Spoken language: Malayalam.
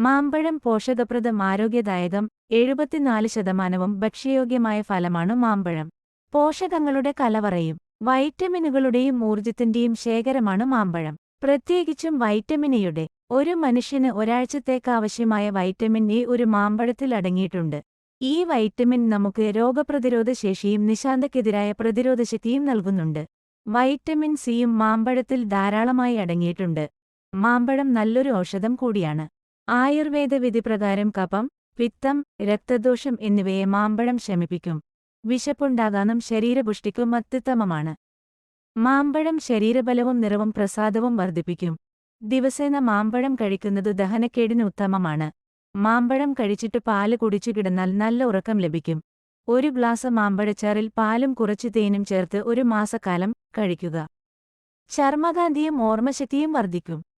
മാമ്പഴം പോഷകപ്രദം ആരോഗ്യദായകം എഴുപത്തിനാല് ശതമാനവും ഭക്ഷ്യയോഗ്യമായ ഫലമാണ് മാമ്പഴം. പോഷകങ്ങളുടെ കലവറയും വൈറ്റമിനുകളുടെയും ഊർജത്തിന്റെയും ശേഖരമാണ് മാമ്പഴം. പ്രത്യേകിച്ചും വൈറ്റമിൻ എയുടെ ഒരു മനുഷ്യന് ഒരാഴ്ചത്തേക്കാവശ്യമായ വൈറ്റമിൻ എ ഒരു മാമ്പഴത്തിൽ അടങ്ങിയിട്ടുണ്ട്. ഈ വൈറ്റമിൻ നമുക്ക് രോഗപ്രതിരോധ ശേഷിയും നിശാന്തക്കെതിരായ പ്രതിരോധശക്തിയും നൽകുന്നുണ്ട്. വൈറ്റമിൻ സിയും മാമ്പഴത്തിൽ ധാരാളമായി അടങ്ങിയിട്ടുണ്ട്. മാമ്പഴം നല്ലൊരു ഔഷധം കൂടിയാണ്. ആയുർവേദ വിധിപ്രകാരം കഫം പിത്തം രക്തദോഷം എന്നിവയെ മാമ്പഴം ശമിപ്പിക്കും. വിശപ്പുണ്ടാകാനും ശരീരപുഷ്ടിക്കും അത്യുത്തമമാണ്. മാമ്പഴം ശരീരബലവും നിറവും പ്രസാദവും വർദ്ധിപ്പിക്കും. ദിവസേന മാമ്പഴം കഴിക്കുന്നത് ദഹനക്കേടിന് ഉത്തമമാണ്. മാമ്പഴം കഴിച്ചിട്ട് പാൽ കുടിച്ചു കിടന്നാൽ നല്ല ഉറക്കം ലഭിക്കും. ഒരു ഗ്ലാസ് മാമ്പഴച്ചാറിൽ പാലും കുറച്ച് തേനും ചേർത്ത് ഒരു മാസക്കാലം കഴിക്കുക. ചർമ്മകാന്തിയും ഓർമ്മശക്തിയും വർദ്ധിക്കും.